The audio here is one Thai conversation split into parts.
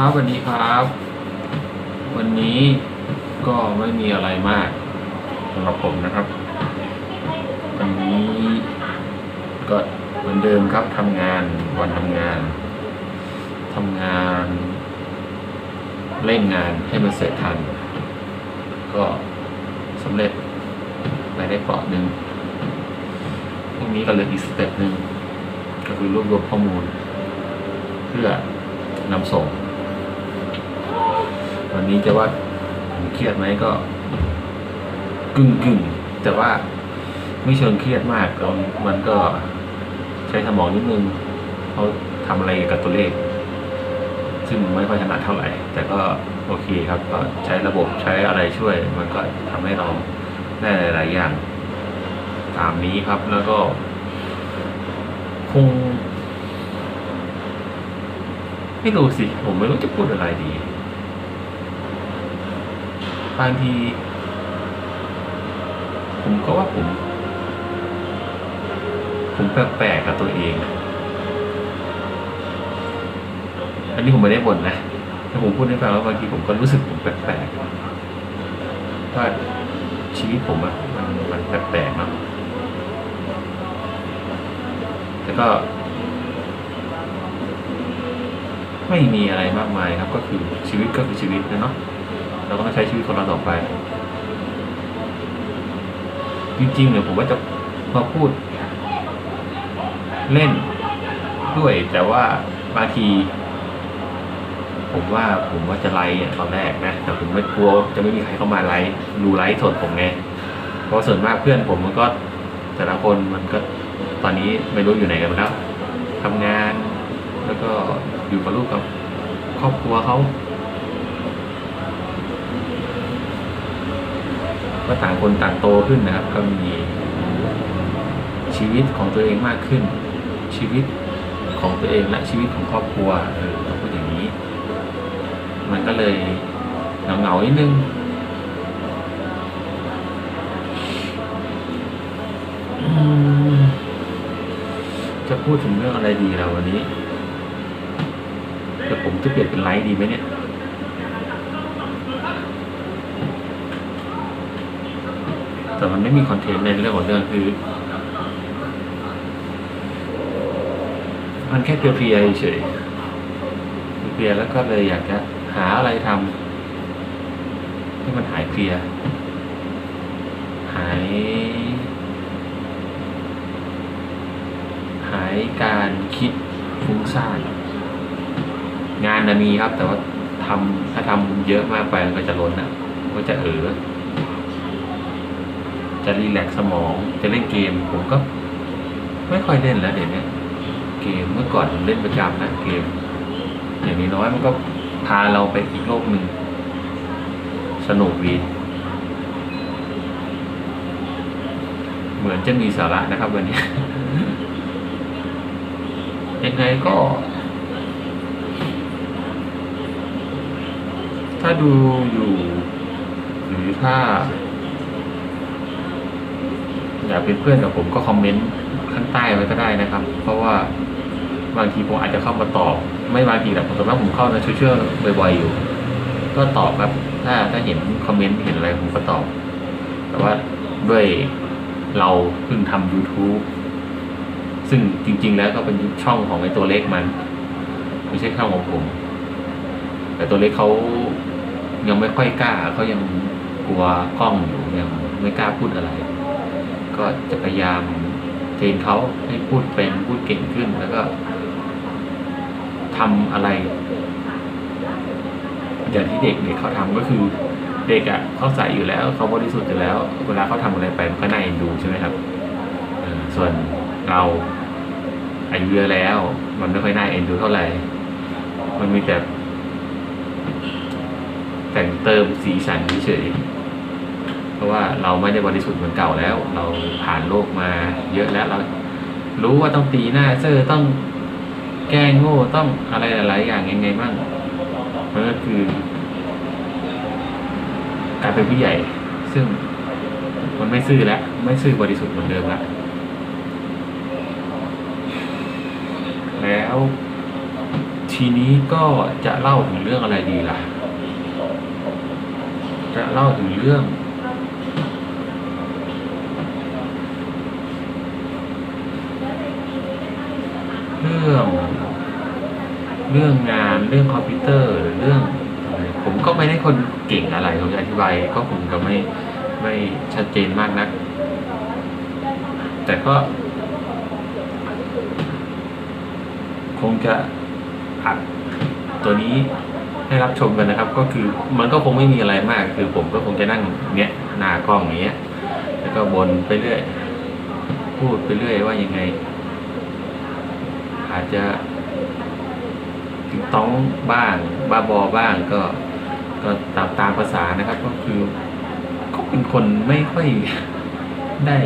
ครับวันนี้ครับ วันนี้ก็ไม่มีอะไรมากสำหรับผมนะครับวันนี้ก็เหมือนเดิมครับทำงานวันทำงานทำงานเร่งงานให้มันเสร็จทัน ก็สำเร็จไปได้เปราะหนึ่งพรุ่งนี้ก็เหลืออีกสเต็ปหนึ่งก็คือรวบรวมข้อมูล เพื่อนำส่ง วันนี้จะว่าผมเครียดไหมก็กึ่งกึ่งแต่ว่าไม่เชิงเครียดมากเรามันก็ใช้สมองนิดนึงเขาทำอะไรกับตัวเลข ซึ่งไม่ค่อยถนัดเท่าไหร่ แต่ก็โอเคครับก็ใช้ระบบใช้อะไรช่วย มันก็ทำให้เราได้หลายๆอย่างตามนี้ครับแล้วก็ คง ไม่รู้สิ ผมไม่รู้จะพูดอะไรดี บางที ผมก็ว่าผม ผมแปลกๆกับตัวเองอะอันนี้ผมไม่ได้บ่นนะแต่ผมพูดให้ฟังว่าบางทีผมก็รู้สึกผมแปลกๆว่าชีวิตผมอะมันมันแปลกๆเนาะแต่ก็ ไม่มีอะไรมากมายครับ ก็คือชีวิตก็คือชีวิตนะเนาะ เราก็ต้องใช้ชีวิตของเราต่อไป จริงๆเนี่ยผมว่าจะมาพูด เล่นด้วย แต่ว่าบางที ผมว่าผมว่าจะไลฟ์ตอนแรกนะ แต่ผมไม่กลัวจะไม่มีใครเข้ามาไลฟ์ดูไลฟ์สดผมไงเพราะส่วนมากเพื่อนผมมันก็ แต่ละคนมันก็ตอนนี้ไม่รู้อยู่ไหนกันแล้วทำงาน แล้วก็อยู่กับลูกกับครอบครัวเขา ก็ต่างคนต่างโตขึ้นนะครับ ก็มีชีวิตของตัวเองมากขึ้น ชีวิตของตัวเองและชีวิตของครอบครัวเออต้องพูดอย่างนี้ มันก็เลยเหงาเหงาๆนิดนึงจะพูดถึงเรื่องอะไรดีเราวันนี้แต่ผมจะเปลี่ยนเป็นไลฟ์ดีไหมเนี่ย แต่มันไม่มีคอนเทนต์ในเรื่องของเรื่องคือ มันแค่เพียๆเฉยเพียแล้วก็เลยอยากจะหาอะไรทำให้มันหายเพียหาย หายการคิดฟุ้งซ่านงานนะมีครับ แต่ว่าทำถ้าทำเยอะมากไปมันก็จะล้นอะมันก็จะเออ จะรีแลกซ์สมอง จะเล่นเกม ผมก็ ไม่ค่อยเล่นแล้วเดี๋ยวนี้เกมเมื่อก่อนเล่นประจำนะเกมอย่างนี้น้อยมันก็พาเราไปอีกโลกหนึ่งสนุกดีเหมือนจะมีสาระนะครับวันนี้ ยังไงก็ ถ้าดูอยู่ หรือถ้า อยากเป็นเพื่อนกับผมก็คอมเมนต์ข้างใต้ไว้ก็ได้นะครับ เพราะว่าบางทีผมอาจจะเข้ามาตอบ ไม่บางทีแต่ผมสมมติผมเข้าในช่วยๆบ่อยๆอยู่ ก็ตอบครับ ถ้าถ้าเห็นคอมเมนต์เห็นอะไรผมก็ตอบ แต่ว่าด้วยเราเพิ่งทำ YouTube ซึ่งจริง ๆ แล้วก็เป็นช่องของไอ้ตัวเล็กมัน ไม่ใช่ช่องของผม แต่ตัวเล็กเขายังไม่ค่อยกล้าเขายังกลัวกล้องอยู่ยังไม่กล้าพูดอะไร ก็จะพยายามเทรนเขาให้พูดเป็นพูดเก่งขึ้นแล้วก็ทำอะไรอย่างที่เด็กเด็กเขาทำก็คือเด็กอะ่ะเขาใส่อยู่แล้วเขาบริสุทธิ์อยู่แล้ว เวลาเขาทำอะไรไปมันก็น่าเอ็นดูใช่ไหมครับส่วนเราอายุเยอะแล้ว มันไม่ค่อยน่าเอ็นดูเท่าไหร่ มันมีแต่แต่งเติมสีสันเฉย เพราะว่าเราไม่ได้บริสุทธิ์เหมือนเก่าแล้ว เราผ่านโลกมาเยอะแล้วเรารู้ว่าต้องตีหน้าเซอร์ต้องแกล้งโง่ต้องอะไรหลาย ๆ อย่างยังไงบ้างมันก็คือการเป็นผู้ใหญ่ ซึ่งมันไม่ซื่อแล้วไม่ซื่อบริสุทธิ์เหมือนเดิมแล้วแล้วททีนี้ก็จะเล่าถึงเรื่องอะไรดีล่ะ จะเล่าถึงเรื่อง เรื่อง เรื่องงานเรื่องคอมพิวเตอร์หรือเรื่องอะไรผมก็ไม่ได้คนเก่งอะไรผมจะอธิบายก็คงจะไม่ไม่ชัดเจนมากนัก แต่ก็ คงจะอัดตัวนี้ให้รับชมกันนะครับ ก็คือมันก็คงไม่มีอะไรมาก คือผมก็คงจะนั่งเนี้ยหน้ากล้องอย่างเงี้ย แล้วก็บนไปเรื่อย พูดไปเรื่อยว่ายังไง อาจจะติงต้องบ้างบ้าบอบ้างก็ก็ตามตามภาษานะครับ ก็คือก็เป็นคนไม่ค่อยได้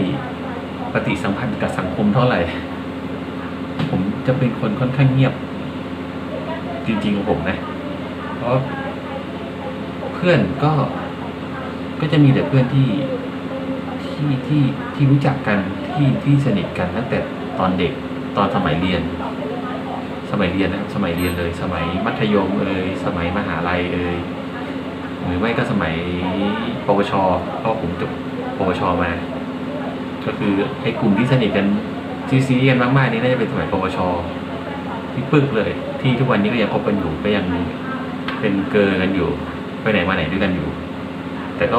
ปฏิสัมพันธ์กับสังคมเท่าไหร่ ผมจะเป็นคนค่อนข้างเงียบ จริงๆของผมนะ เพราะเพื่อนก็ก็จะมีแต่เพื่อนที่ที่ที่ที่รู้จักกันที่ที่สนิทกันตั้งแต่ตอนเด็กตอนสมัยเรียน สมัยเรียนนะสมัยเรียนเลย สมัยมัธยมเอ่ยสมัยมหาลัยเอ่ยหรือไม่ก็สมัยปวชเพราะผมจบปวชมา ก็คือไอ้กลุ่มที่สนิทกันที่ซีกันมากๆนี่น่าจะเป็นสมัยปวชที่ปึกเลย ที่ทุกวันนี้ก็ยังคบกันอยู่ก็ยังเป็นเกอกันอยู่ ไปไหนมาไหนด้วยกันอยู่ แต่ก็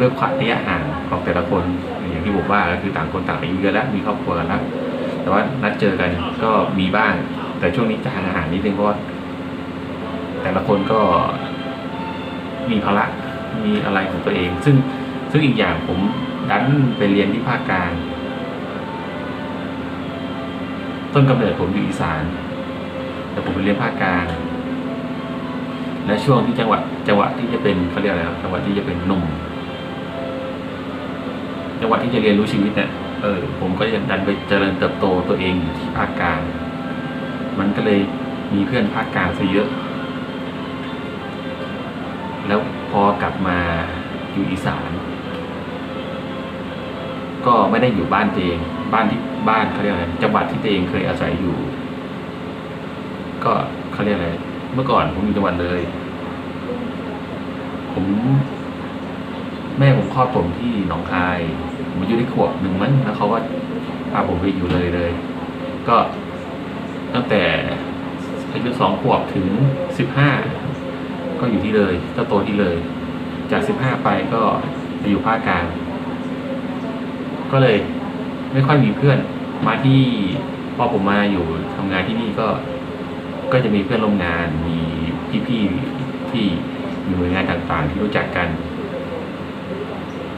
ด้วยความระยะห่างของแต่ละคนอย่างที่ผมว่าก็คือต่างคนต่างอายุเยอะแล้วมีครอบครัวกันแล้วแต่ว่านัดเจอกันก็มีบ้าง แต่ช่วงนี้จะห่างๆนิดนึงเพราะว่าแต่ละคนก็มีภาระมีอะไรของตัวเอง ซึ่งซึ่งอีกอย่างผมดันไปเรียนที่ภาคกลาง ต้นกำเนิดผมอยู่อีสาน แต่ผมไปเรียนภาคกลางและช่วงที่จังหวัดจังหวัดที่จะเป็นเขาเรียกอะไรครับจังหวัดที่จะเป็นหนุ่มจังหวัดที่จะเรียนรู้ชีวิตเนี่ยเออผมก็ยังดันไปเจริญเติบโตตัวเองอยู่ที่ภาคกลาง มันก็เลยมีเพื่อนภาคกลางซะเยอะ แล้วพอกลับมาอยู่อีสาน ก็ไม่ได้อยู่บ้านตัวเอง บ้านที่บ้านเขาเรียกอะไรจังหวัดที่ตัวเองเคยอาศัยอยู่ ก็เขาเรียกอะไรเมื่อก่อนผมอยู่จังหวัดเลย ผมแม่ผมคลอดผมที่หนองคายผมอายุได้ขวบหนึ่งมั้งแล้วเขาก็พาผมไปอยู่เลยเลย ก็ ตั้งแต่อายุสองขวบถึงสิบห้าก็อยู่ที่เลยก็โตที่เลย จากสิบห้าไปก็ไปอยู่ภาคกลาง ก็เลยไม่ค่อยมีเพื่อนมาที่พอผมมาอยู่ทำงานที่นี่ก็ก็จะมีเพื่อนร่วมงานมีพี่ๆที่อยู่หน่วยงานต่างๆ ที่รู้จักกัน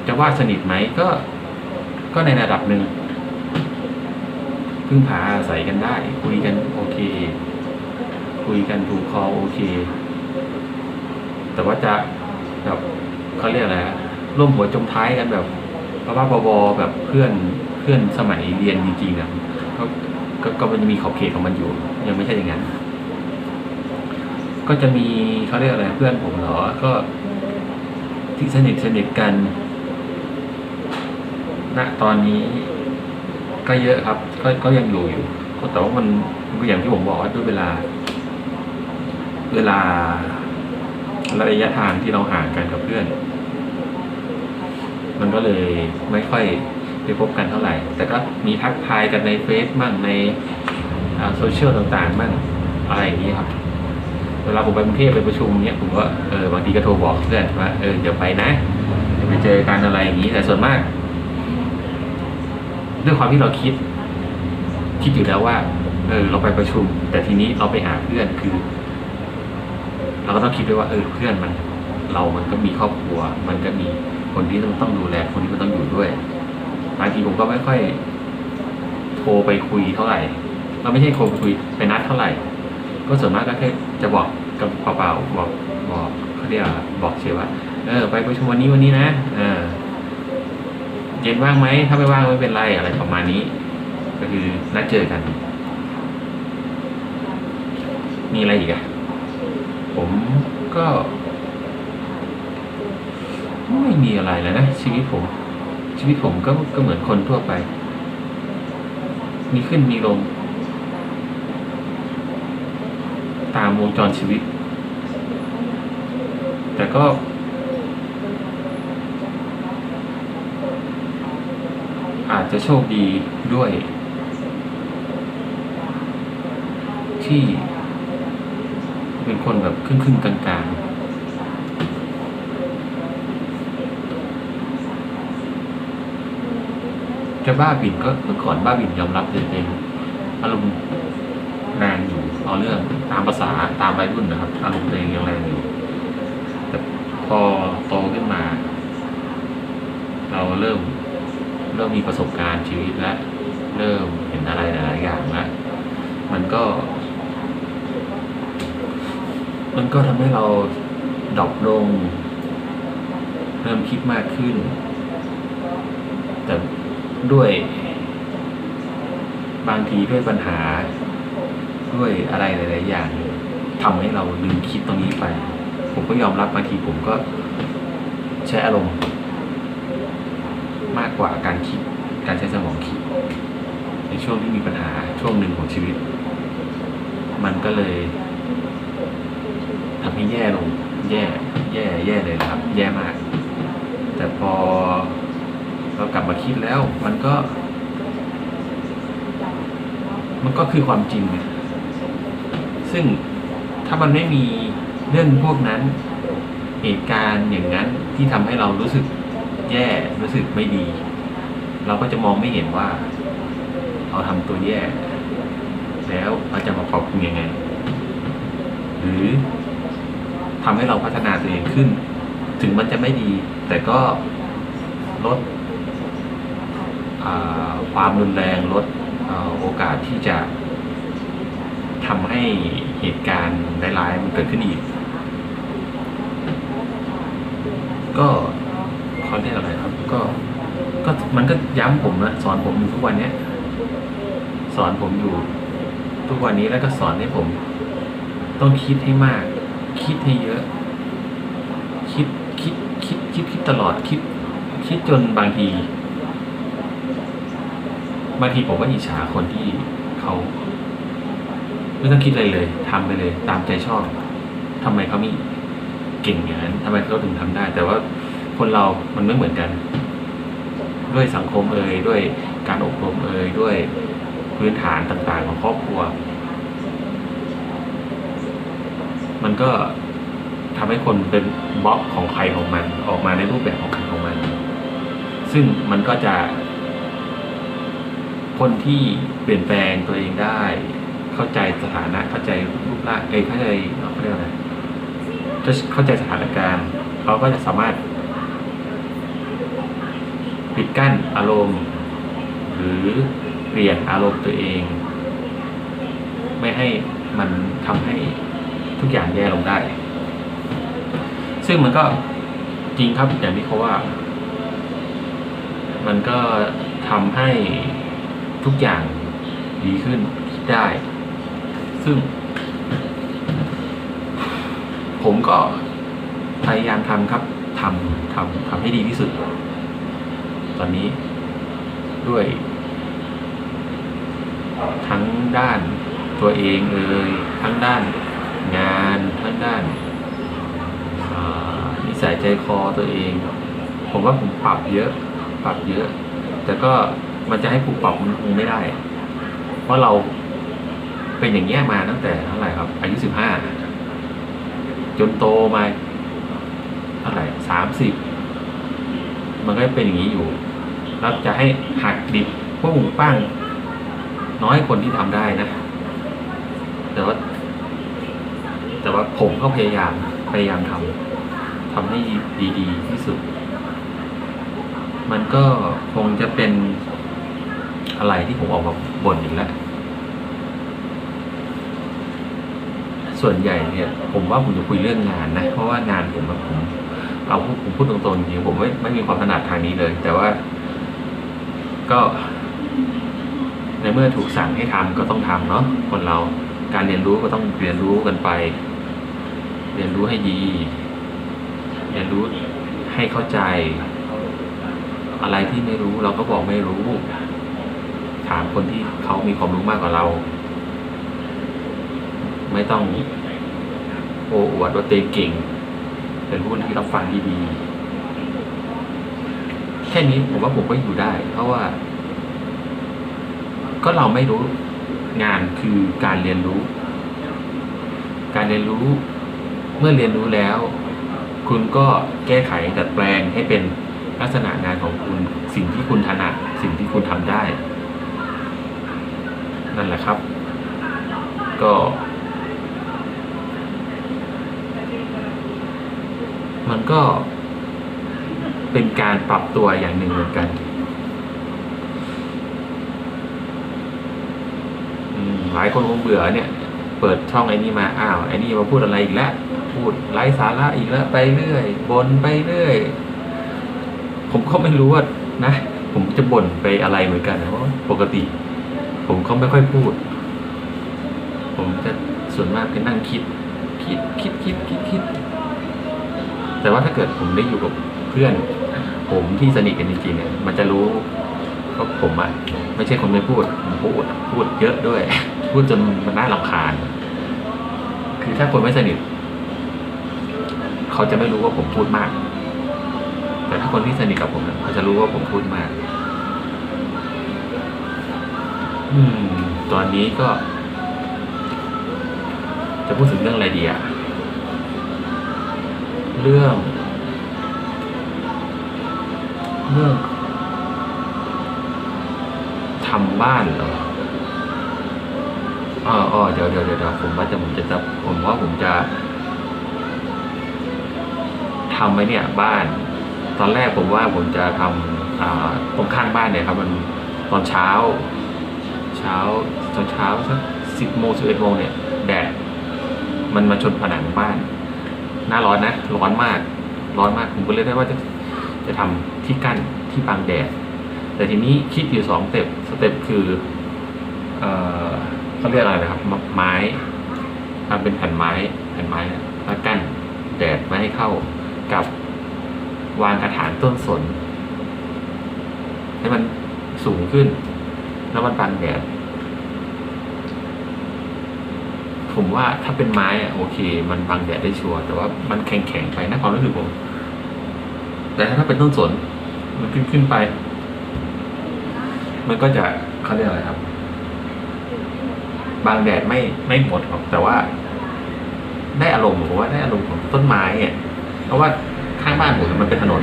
จะว่าสนิทไหมก็ก็ในระดับหนึ่ง พึ่งพาอาศัยกันได้ คุยกันโอเค คุยกันถูกคอโอเค แต่ว่าจะแบบเขาเรียกอะไรอะร่วมหัวจมท้ายกันแบบบ้าๆบอๆแบบเพื่อนเพื่อนสมัยเรียนจริงๆอะก็ก็ก็มันจะมีขอบเขตของมันอยู่ ยังไม่ใช่อย่างนั้น ก็จะมีเขาเรียกอะไรเพื่อนผมเหรอ ก็ที่สนิทสนิทกันณตอนนี้ ก็เยอะครับ ก็ก็ยังอยู่อยู่ก็แต่ว่ามันก็อย่างที่ผมบอกว่าด้วยเวลา เวลาระยะทางที่เราห่างกันกับเพื่อน มันก็เลยไม่ค่อยได้พบกันเท่าไหร่ แต่ก็มีทักทายกันในเฟซบ้างในโซเชียลต่างๆบ้างอะไรอย่างนี้ครับ เวลาผมไปกรุงเทพไปประชุมเนี้ยผมก็เออบางทีก็โทรบอกเพื่อนว่าเออเดี๋ยวไปนะเดี๋ยวไปเจอกันอะไรอย่างนี้แต่ส่วนมาก ด้วยความที่เราคิด คิดอยู่แล้วว่า เออ เราไปประชุม แต่ทีนี้เราไปหาเพื่อนคือ เราก็ต้องคิดด้วยว่า เออ เพื่อนมัน เรามันก็มีครอบครัว มันก็มีคนที่ต้องต้องดูแล คนที่มันต้องอยู่ด้วยบางทีผมก็ไม่ค่อย โทรไปคุยเท่าไหร่ เราไม่ใช่โทรไปคุยไปนัดเท่าไหร่ ก็ส่วนมากก็แค่จะบอกกับเปล่าๆบอกบอกเขาเรียกบอกเฉยว่าเออ ไปประชุมวันนี้วันนี้นะ เออ เย็นว่างไหม ถ้าไม่ว่างไม่เป็นไรอะไรประมาณนี้ ก็คือนัดเจอกัน มีอะไรอีกอะผมก็ ไม่มีอะไรแล้วนะชีวิตผม ชีวิตผมก็ก็เหมือนคนทั่วไป มีขึ้นมีลง ตามวงจรชีวิต แต่ก็ อา จะโชคดีด้วย ที่เป็นคนแบบครึ่งครึ่งๆกลางๆจะบ้าบินก็เมื่อก่อนบ้าบินยอมรับเลยเป็นอารมณ์แรงอยู่เอาเรื่องตามภาษาตามวัยรุ่นนะครับ อารมณ์ตัวเองยังแรงอยู่แต่พอโตขึ้นมา เราเริ่ม เริ่มมีประสบการณ์ชีวิตแล้วเริ่มเห็นอะไรหลายอย่างแล้วมันก็ มันก็ทำให้เราดรอปลง เริ่มคิดมากขึ้น แต่ด้วย บางทีด้วยปัญหาด้วยอะไรหลาย ๆ อย่างทำให้เราลืมคิดตรงนี้ไป ผมก็ยอมรับบางทีผมก็ใช้อารมณ์ มากกว่าการคิดการใช้สมองคิด ในช่วงที่มีปัญหาช่วงหนึ่งของชีวิต มันก็เลยทำให้แย่ลง แย่ แย่ แย่เลยนะครับ แย่มาก แต่พอเรากลับมาคิดแล้ว มันก็ มันก็คือความจริงซึ่งถ้ามันไม่มีเรื่องพวกนั้น เหตุการณ์อย่างนั้นที่ทำให้เรารู้สึก แย่รู้สึกไม่ดี เราก็จะมองไม่เห็นว่าเราทำตัวแย่ แล้วเราจะมาปรับปรุงยังไง หรือทำให้เราพัฒนาตัวเองขึ้น ถึงมันจะไม่ดี แต่ก็ลดความรุนแรงลดอโอกาสที่จะทำให้เหตุการณ์ร้ายๆมันเกิดขึ้นอีก ก็ เขาเรียกอะไรครับ ก็ก็มันก็ย้ำผมนะสอนผมอยู่ทุกวันเนี้ยสอนผมอยู่ ทุกวันนี้แล้วก็สอนให้ผม ต้องคิดให้มาก คิดให้เยอะ คิดคิดคิดคิดคิดตลอดคิด คิดจนบางทีบางทีผมก็อิจฉาคนที่เขาไม่ต้องคิดอะไรเลยทำไปเลย ตามใจชอบทำไมเขามีเก่งอย่างนั้นทำไมเขาถึงทำได้ แต่ว่า คนเรามันไม่เหมือนกัน ด้วยสังคมเอ่ยด้วยการอบรมเอ่ยด้วยพื้นฐานต่าง ๆ ของครอบครัว มันก็ทำให้คนเป็นบล็อกของใครของมัน ออกมาในรูปแบบของใครของมัน ซึ่งมันก็จะ คนที่เปลี่ยนแปลงตัวเองได้ เข้าใจสถานะ เข้าใจรูปร่างเอ้ยเข้าใจเขาเรียกอะไรเข้าใจสถานการณ์ เขาก็จะสามารถ ปิดกั้นอารมณ์ หรือเปลี่ยนอารมณ์ตัวเอง ไม่ให้มันทำให้ทุกอย่างแย่ลงได้ ซึ่งมันก็จริงครับอย่างที่เขาว่า มันก็ทำให้ทุกอย่างดีขึ้นได้ ซึ่ง ผมก็พยายามทำครับทำทำทำให้ดีที่สุด ตอนนี้ด้วย ทั้งด้านตัวเองเอ่ยทั้งด้านงานทั้งด้านนิสัยใจคอตัวเองผมว่าผมปรับเยอะ ปรับเยอะ แต่ก็มันจะให้ผูกปรับมันคงไม่ได้ เพราะเราเป็นอย่างเงี้ยมาตั้งแต่เท่าไหร่ครับ อายุสิบห้าจนโตมาเท่าไหร่สามสิบ มันก็เป็นอย่างนี้อยู่แล้วจะให้หักดิบพวกหมูปั้ง น้อยคนที่ทำได้นะ แต่ว่า แต่ว่าผมก็พยายามพยายามทำทำให้ดีๆที่สุด มันก็คงจะเป็นอะไรที่ผมออกมาบ่นอีกแล้วส่วนใหญ่เนี่ย ผมว่าผมจะคุยเรื่องงานนะ เพราะว่างานผมอะผม เอาผมพูดตรงๆจริงผมไม่ไม่มีความถนัดทางนี้เลย แต่ว่า ก็ ในเมื่อถูกสั่งให้ทำก็ต้องทำเนาะคนเราการเรียนรู้ก็ต้องเรียนรู้กันไป เรียนรู้ให้ดี เรียนรู้ให้เข้าใจ อะไรที่ไม่รู้เราก็บอกไม่รู้ ถามคนที่เขามีความรู้มากกว่าเรา ไม่ต้องโอ้อวดว่าเตงเก่ง เป็นผู้ที่รับฟังดีๆแค่นี้ผมว่าผมก็อยู่ได้ เพราะว่า ก็เราไม่รู้งานคือการเรียนรู้ การเรียนรู้ เมื่อเรียนรู้แล้ว คุณก็แก้ไขดัดแปลงให้เป็นลักษณะงานของคุณสิ่งที่คุณถนัดสิ่งที่คุณทำได้ นั่นแหละครับ ก็ มันก็เป็นการปรับตัวอย่างหนึ่งเหมือนกันหลายคนคงเบื่อเนี่ย เปิดช่องไอ้นี่มาอ้าวไอ้นี่มาพูดอะไรอีกแล้วพูดไร้สาระอีกแล้วไปเรื่อยบ่นไปเรื่อย ผมก็ไม่รู้ว่านะ ผมจะบ่นไปอะไรเหมือนกันนะเพราะว่าปกติ ผมก็ไม่ค่อยพูด ผมจะส่วนมากไปนั่งคิด คิด คิด คิด คิด แต่ว่าถ้าเกิดผมได้อยู่กับเพื่อน ผมที่สนิทกันจริงๆเนี่ยมันจะรู้ว่าผมอะไม่ใช่คนไม่พูดผมพูดพูดเยอะด้วย พูดจนมันน่ารำคาญ คือถ้าคนไม่สนิท เขาจะไม่รู้ว่าผมพูดมาก แต่ถ้าคนที่สนิทกับผมเนี่ยเขาจะรู้ว่าผมพูดมาก อืม ตอนนี้ก็ จะพูดถึงเรื่องอะไรดีอะ เรื่อง เรื่องทำบ้านเหรออ๋อเดี๋ยวเดี๋ยวเดี๋ยวผมว่าจะผมจะจะผมว่าผมจะทำไว้เนี่ยบ้าน ตอนแรกผมว่าผมจะทำตรงข้างบ้านเนี่ยครับ มันตอนเช้า เช้าตอนเช้าสักสิบโมงสิบเอ็ดโมงเนี่ยแดดมันมาชนผนังบ้าน หน้าร้อนนะ ร้อนมาก ร้อนมาก ผมก็เลยได้ว่าจะจะทำที่กั้นที่บังแดด แต่ทีนี้คิดอยู่สองสเต็ป สเต็ปคือเอ่อเขาเรียกอะไรนะครับ ไม้ทำเป็นแผ่นไม้ แผ่นไม้แล้วกั้นแดดไม่ให้เข้ากับวางกระถางต้นสน ให้มันสูงขึ้น แล้วมันบังแดด ผมว่าถ้าเป็นไม้อะโอเค มันบังแดดได้ชัวร์แต่ว่ามันแข็งๆไปนะความรู้สึกผม แต่ถ้าเป็นต้นสน มันขึ้นขึ้นไป มันก็จะเขาเรียกอะไรครับ บางแดดไม่ไม่หมดหรอกแต่ว่า ได้อารมณ์ผมว่าได้อารมณ์ของต้นไม้เนี่ยเพราะว่าข้างบ้านผมมันเป็นถนน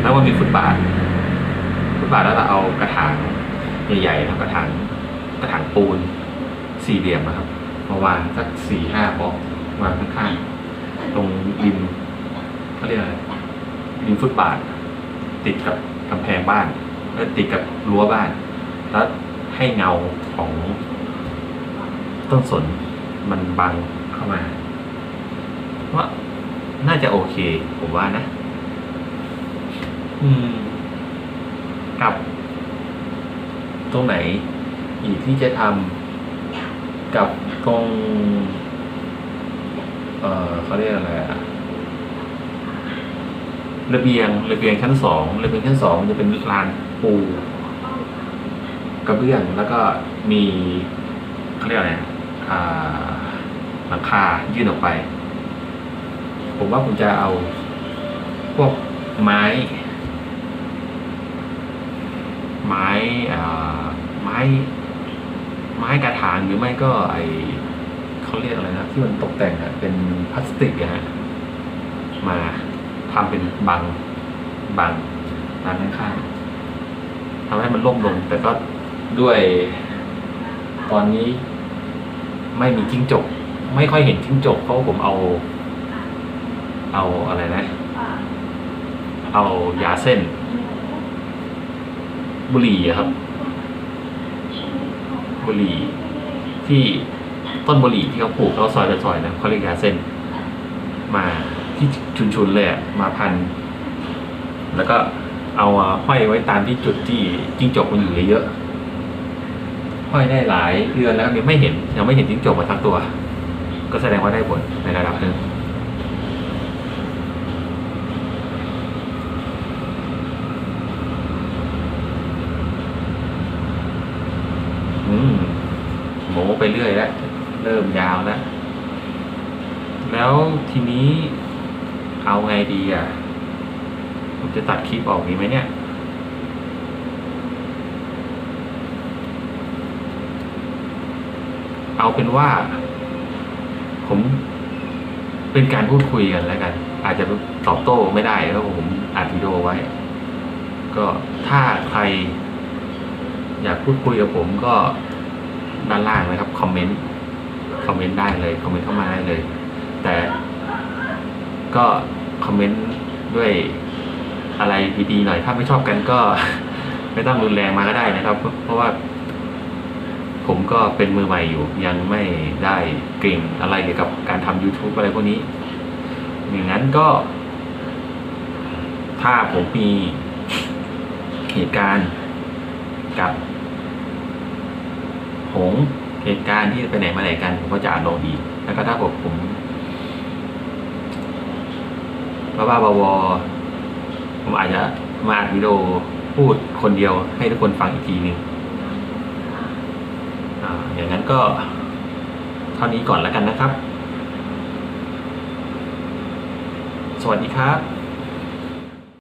แล้วมันมีฟุตบาทฟุตบาทแล้วเราเอากระถางใหญ่ๆนะกระถางกระถางปูนสี่เหลี่ยมนะครับ มาวางสักสี่ห้าบล็อกวางข้างๆตรงริมเขาเรียกอะไรริมฟุตบาท ติดกับกำแพงบ้านแล้วติดกับรั้วบ้าน แล้วให้เงาของต้นสนมันบังเข้ามาว่าน่าจะโอเค ผมว่านะ อืมกับ ตรงไหนอีกที่จะทำกับ ตรง เออเขาเรียกอะไรอะระเบียงระเบียงชั้นสองระเบียงชั้นสองจะเป็นลานปูกระเบื้องแล้วก็มีเขาเรียกอะไรอ่าหลังคายื่นออกไป ผมว่าผมจะเอาพวกไม้ ไม้อ่าไม้ ไม้กระถางหรือไม่ก็ไอเขาเรียกอะไรนะที่มันตกแต่งอะเป็นพลาสติกอะฮะมาทำเป็นบังบังร้านข้างๆทำให้มันล่มลง แต่ก็ด้วย ตอนนี้ไม่มีจิ้งจก ไม่ค่อยเห็นจิ้งจกเพราะผมเอา เอาอะไรนะ เอายาเส้น บุหรี่ครับ บุหรี่ที่ต้นบุหรี่ที่เขาปลูกเขาซอยเป็นซอยนะเขาเรียกยาเส้น มาที่ชุนๆเลยอะมาพัน แล้วก็เอาห้อยไว้ตามที่จุดที่จิ้งจกมันอยู่เยอะๆห้อยได้หลายเดือนแล้วยังไม่เห็นยังไม่เห็นจิ้งจกมาทั้งตัว ก็แสดงว่าได้ผลในระดับหนึ่ง อืมโม ไปเรื่อยแล้วเริ่มยาวแล้วแล้วทีนี้เอาไงดีอะ ผมจะตัดคลิปออกดีไหมเนี่ย เอาเป็นว่า ผม เป็นการพูดคุยกันแล้วกัน อาจจะตอบโต้ไม่ได้เพราะผมอัดวิดีโอไว้ ก็ถ้าใคร อยากพูดคุยกับผมก็ ด้านล่างนะครับคอมเมนต์คอมเมนต์ได้เลยคอมเมนต์เข้ามาได้เลย แต่ก็คอมเมนต์ด้วยอะไรดีๆหน่อย ถ้าไม่ชอบกันก็ไม่ต้องรุนแรงมาก็ได้นะครับ เพราะว่า ผมก็เป็นมือใหม่อยู่ ยังไม่ได้เก่งอะไรเกี่ยวกับการทำ YouTube อะไรพวกนี้อย่างนั้นก็ ถ้าผมมีเหตุการณ์กับ หงส์เหตุการณ์ที่ไปไหนมาไหนกันผมก็จะอ่านลงอีก แล้วก็ถ้าผมผมบ้าบ้าบอๆผมอาจจะมาอัดวิดีโอพูดคนเดียวให้ทุกคนฟังอีกทีหนึ่งอ่าอย่างนั้นก็เท่านี้ก่อนแล้วกันนะครับ สวัสดีครับ